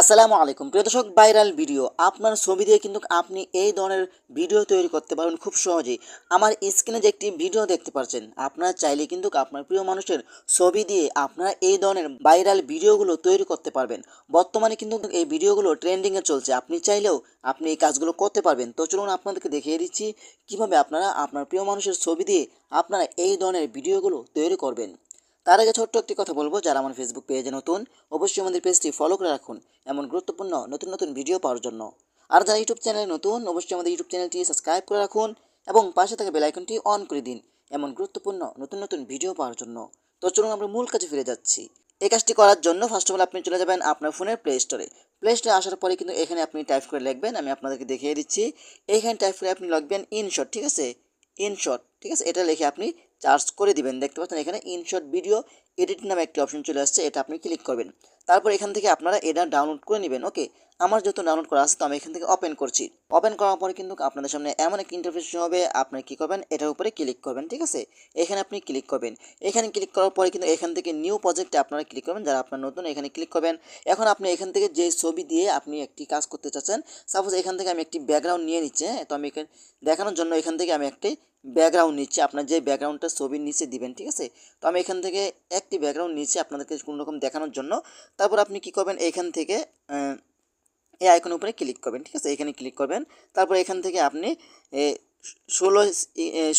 আসসালামু আলাইকুম। প্রিয় দর্শক, ভাইরাল ভিডিও। আপনার ছবি দিয়ে কিন্তু আপনি এই ধরনের ভিডিও তৈরি করতে পারবেন খুব সহজেই। আমার স্ক্রিনে যে একটি ভিডিও দেখতে পাচ্ছেন, আপনারা চাইলে কিন্তু আপনার প্রিয় মানুষের ছবি দিয়ে আপনারা এই ধরনের ভাইরাল ভিডিওগুলো তৈরি করতে পারবেন। বর্তমানে কিন্তু এই ভিডিওগুলো ট্রেন্ডিংয়ে চলছে। আপনি চাইলেও আপনি এই কাজগুলো করতে পারবেন। তো চলুন আপনাদেরকে দেখিয়ে দিচ্ছি কীভাবে আপনারা আপনার প্রিয় মানুষের ছবি দিয়ে আপনারা এই ধরনের ভিডিওগুলো তৈরি করবেন। তার আগে ছোট্ট একটি কথা বলব, যারা আমার ফেসবুক পেজে নতুন, অবশ্যই আমাদের পেজটি ফলো করে রাখুন, এমন গুরুত্বপূর্ণ নতুন নতুন ভিডিও পাওয়ার জন্য। আর যারা ইউটিউব চ্যানেলে নতুন, অবশ্যই আমাদের ইউটিউব চ্যানেলটি সাবস্ক্রাইব করে রাখুন এবং পাশে থাকা বেল আইকনটি অন করে দিন, এমন গুরুত্বপূর্ণ নতুন নতুন ভিডিও পাওয়ার জন্য। তো চলুন আমরা মূল কাজে ফিরে যাচ্ছি। এই কাজটি করার জন্য ফার্স্ট অফ অল আপনি চলে যাবেন আপনার ফোনের প্লে স্টোরে প্লে স্টোরে আসার পরে কিন্তু এখানে আপনি টাইপ করে লিখবেন, আমি আপনাদেরকে দেখিয়ে দিচ্ছি। এইখানে টাইপ করে আপনি লিখবেন ইনশট ঠিক আছে? ইনশট ঠিক আছে? এটা লিখে আপনি চার্জ করে দিবেন। দেখতে পাচ্ছেন এখানে ইনশর্ট ভিডিও এডিট নামে একটি অপশন চলে আসছে, এটা আপনি ক্লিক করবেন। তারপর এখান থেকে আপনারা এটা ডাউনলোড করে নেবেন ওকে আমার যত ডাউনলোড করা আছে, তো আমি এখান থেকে ওপেন করছি। ওপেন করার পরে কিন্তু আপনাদের সামনে এমন একটি ইন্টারফেস হবে, আপনি কী করবেন? এটার উপরে ক্লিক করবেন, ঠিক আছে? এখানে আপনি ক্লিক করবেন। এখানে ক্লিক করার পরে কিন্তু এখান থেকে নিউ প্রজেক্টে আপনারা ক্লিক করবেন, যারা আপনার নতুন, এখানে ক্লিক করবেন। এখন আপনি এখান থেকে যে ছবি দিয়ে আপনি একটি কাজ করতে চাচ্ছেন সাপোজ এখান থেকে আমি একটি ব্যাকগ্রাউন্ড নিয়ে নিচ্ছি হ্যাঁ? তো আমি এখানে, দেখানোর জন্য এখান থেকে আমি একটি ব্যাকগ্রাউন্ড নিচ্ছি, আপনার যে ব্যাকগ্রাউন্ডটা ছবির নিচে দিবেন, ঠিক আছে? তো আমি এখান থেকে একটি ব্যাকগ্রাউন্ড নিচ্ছি আপনাদেরকে কোনো রকম দেখানোর জন্য। তারপর আপনি কি করবেন? এখান থেকে এই আইকনের উপরে ক্লিক করবেন, ঠিক আছে? এখানে ক্লিক করবেন। তারপর এখান থেকে আপনি ষোলো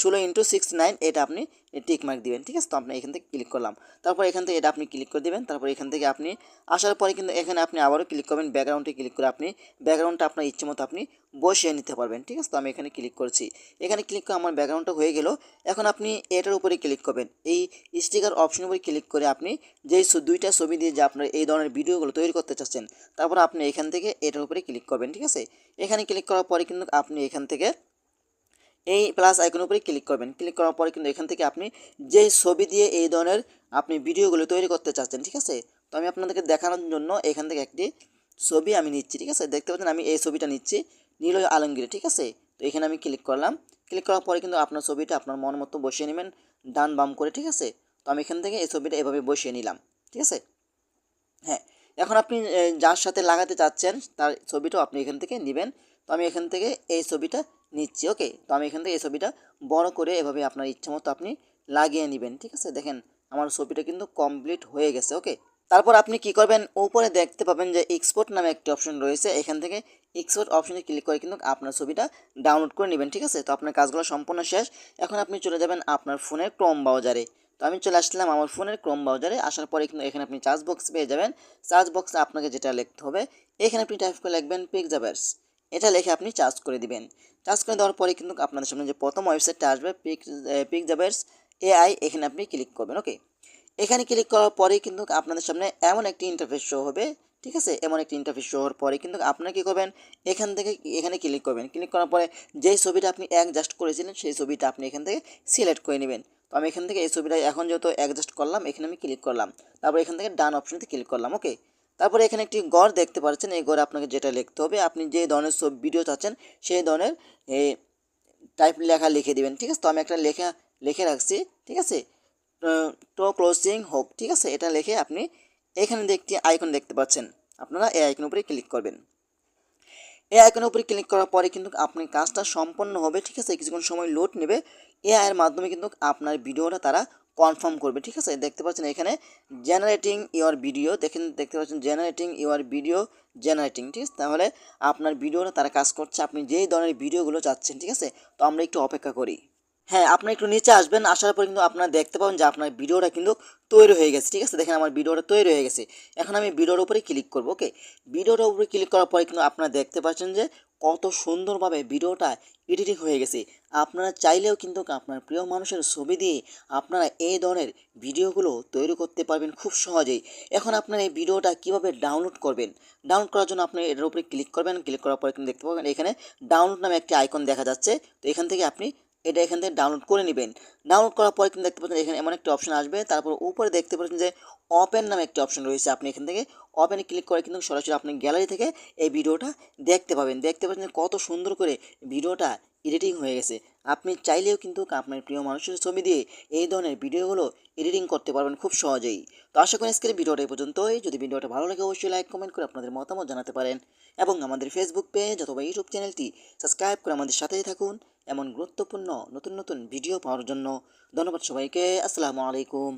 ষোলো ইন্টু সিক্স নাইন এটা আপনি টিক মার্ক দিবেন, ঠিক আছে? তো আপনি এখান থেকে ক্লিক করলাম। তারপর এখান থেকে এটা আপনি ক্লিক করে দেবেন, তারপর এখান থেকে আপনি আসার পরে কিন্তু এখানে আপনি আবারও ক্লিক করবেন ব্যাকগ্রাউন্ডে ক্লিক করে আপনি ব্যাকগ্রাউন্ডটা আপনার ইচ্ছে মতো আপনি বসিয়ে নিতে পারবেন, ঠিক আছে? তো আমি এখানে ক্লিক করছি। এখানে ক্লিক করে আমার ব্যাকগ্রাউন্ডটা হয়ে গেল। এখন আপনি এটার উপরে ক্লিক করবেন। এই স্টিকার অপশনের উপরে ক্লিক করে আপনি যেই দুইটা ছবি দিয়ে যে আপনার এই ধরনের ভিডিওগুলো তৈরি করতে চাচ্ছেন, তারপর আপনি এখান থেকে এটার উপরে ক্লিক করবেন, ঠিক আছে? এখানে ক্লিক করার পরে কিন্তু আপনি এখান থেকে এই প্লাস আইকনের উপরে ক্লিক করবেন। ক্লিক করার পরে কিন্তু এখান থেকে আপনি যে ছবি দিয়ে এই ধরনের আপনি ভিডিওগুলো তৈরি করতে চাচ্ছেন, ঠিক আছে? তো আমি আপনাদেরকে দেখানোর জন্য এখান থেকে একটি ছবি আমি নিচ্ছি, ঠিক আছে? দেখতে পাচ্ছেন আমি এই ছবিটা নিচ্ছি নীল আলমগীর, ঠিক আছে? তো এখানে আমি ক্লিক করলাম। ক্লিক করার পরে কিন্তু আপনার ছবিটা আপনার মন মতো বসিয়ে নেবেন, ডান বাম করে, ঠিক আছে? তো আমি এখান থেকে এই ছবিটা এভাবে বসিয়ে নিলাম, ঠিক আছে? হ্যাঁ এখন আপনি যার সাথে লাগাতে চাচ্ছেন তার ছবিটাও আপনি এখান থেকে নেবেন। তো আমি এখান থেকে এই ছবিটা নিচ্ছি ওকে তো আমি এখান থেকে এই ছবিটা বড় করে এভাবে আপনার ইচ্ছা মতো আপনি লাগিয়ে নেবেন, ঠিক আছে? দেখেন, আমার ছবিটা কিন্তু কমপ্লিট হয়ে গেছে ওকে তারপর আপনি কি করবেন? উপরে দেখতে পাবেন যে এক্সপোর্ট নামে একটি অপশন রয়েছে। এখান থেকে এক্সপোর্ট অপশনে ক্লিক করে কিন্তু আপনার ছবিটা ডাউনলোড করে নেবেন, ঠিক আছে? তো আপনার কাজগুলো সম্পূর্ণ শেষ। এখন আপনি চলে যাবেন আপনার ফোনের ক্রোম ব্রাউজারে তো আমি চলে আসলাম আমার ফোনের ক্রোম ব্রাউজারে আসার পরে কিন্তু এখানে আপনি চার্জ বক্স পেয়ে যাবেন। চার্জ বক্সে আপনাকে যেটা লিখতে হবে, এখানে আপনি টাইপ করে লিখবেন পিকজাবার্স এটা লিখে আপনি চার্জ করে দিবেন। চার্জ করে দেওয়ার পরে কিন্তু আপনাদের সামনে যে প্রথম ওয়েবসাইটটা আসবে পিক পিক পিকজাবার্স এআই এখানে আপনি ক্লিক করবেন ওকে এখানে ক্লিক করার পরেই কিন্তু আপনাদের সামনে এমন একটি ইন্টারফেস শো হবে, ঠিক আছে? এমন একটি ইন্টারফেস শো হওয়ার পরে কিন্তু আপনারা কী করবেন? এখান থেকে এখানে ক্লিক করবেন। ক্লিক করার পরে যেই ছবিটা আপনি অ্যাডজাস্ট করেছিলেন, সেই ছবিটা আপনি এখান থেকে সিলেক্ট করে নেবেন। তো আমি এখান থেকে এই ছবিটা এখন যেহেতু অ্যাডজাস্ট করলাম, এখানে আমি ক্লিক করলাম। তারপর এখান থেকে ডান অপশনতে ক্লিক করলাম ওকে তারপরে এখানে একটি গড় দেখতে পাচ্ছেন, এই গড়ে আপনাকে যেটা লিখতে হবে, আপনি যে ধরনের সব ভিডিও চাচ্ছেন, সেই ধরনের টাইপ লেখা লিখে দিবেন, ঠিক আছে? তো আমি একটা লেখা, লিখে রাখছি, ঠিক আছে? টো ক্লোজিং হোপ ঠিক আছে? এটা লিখে আপনি এখানে একটি আইকন দেখতে পাচ্ছেন, আপনারা এই আইকনের উপরে ক্লিক করবেন। এই আইকনের উপরে ক্লিক করার পরে কিন্তু আপনার কাজটা সম্পন্ন হবে, ঠিক আছে? কিছুক্ষণ সময় লোড নেবে এআই এর মাধ্যমে কিন্তু আপনার ভিডিওটা তারা কনফার্ম করবে, ঠিক আছে? দেখতে পাচ্ছেন এখানে জেনারেটিং ইওর ভিডিও দেখেন, দেখতে পাচ্ছেন জেনারেটিং ইওর ভিডিও জেনারেটিং ঠিক আছে? তাহলে আপনার ভিডিওটা তারা কাজ করছে, আপনি যেই ধরনের ভিডিওগুলো চাচ্ছেন, ঠিক আছে? তো আমরা একটু অপেক্ষা করি। হ্যাঁ আপনি একটু নিচে আসবেন, আসার পর কিন্তু আপনারা দেখতে পাবেন যে আপনার ভিডিওটা কিন্তু তৈরি হয়ে গেছে, ঠিক আছে? দেখেন আমার ভিডিওটা তৈরি হয়ে গেছে। এখন আমি ভিডিওর উপরে ক্লিক করব ওকে ভিডিওর উপরে ক্লিক করার পরে কিন্তু আপনারা দেখতে পাচ্ছেন যে কত সুন্দরভাবে ভিডিওটা এডিটিং হয়ে গেছে। আপনারা চাইলেও কিন্তু আপনার প্রিয় মানুষের ছবি দিয়ে আপনারা এই ধরনের ভিডিওগুলো তৈরি করতে পারবেন খুব সহজেই। এখন আপনার এই ভিডিওটা কীভাবে ডাউনলোড করবেন? ডাউনলোড করার জন্য আপনি এটার উপরে ক্লিক করবেন ক্লিক করার পরে কিন্তু দেখতে পাবেন এখানে ডাউনলোড নামে একটি আইকন দেখা যাচ্ছে। তো এখান থেকে আপনি এটা এখান থেকে ডাউনলোড করে নেবেন। ডাউনলোড করার পরে কিন্তু দেখতে পাচ্ছেন এখানে এমন একটা অপশন আসবে। তারপর উপরে দেখতে পাচ্ছেন যে ওপেন নামে একটি অপশন রয়েছে। আপনি এখান থেকে ওপেনে ক্লিক করে কিন্তু সরাসরি আপনি গ্যালারি থেকে এই ভিডিওটা দেখতে পাবেন। দেখতে পাচ্ছেন কত সুন্দর করে ভিডিওটা এডিটিং হয়ে গেছে। আপনি চাইলেও কিন্তু আপনার প্রিয় মানুষের ছবি দিয়ে এই ধরনের ভিডিওগুলো এডিটিং করতে পারবেন খুব সহজেই। তো আশা করি আজকের ভিডিওটা এই পর্যন্তই। যদি ভিডিওটা ভালো লাগে, অবশ্যই লাইক কমেন্ট করে আপনাদের মতামত জানাতে পারেন। এবং আমাদের ফেসবুক পেজ অথবা ইউটিউব চ্যানেলটি সাবস্ক্রাইব করে আমাদের সাথেই থাকুন এমন গুরুত্বপূর্ণ নতুন নতুন ভিডিও পাওয়ার জন্য। ধন্যবাদ সবাইকে। আসসালামু আলাইকুম।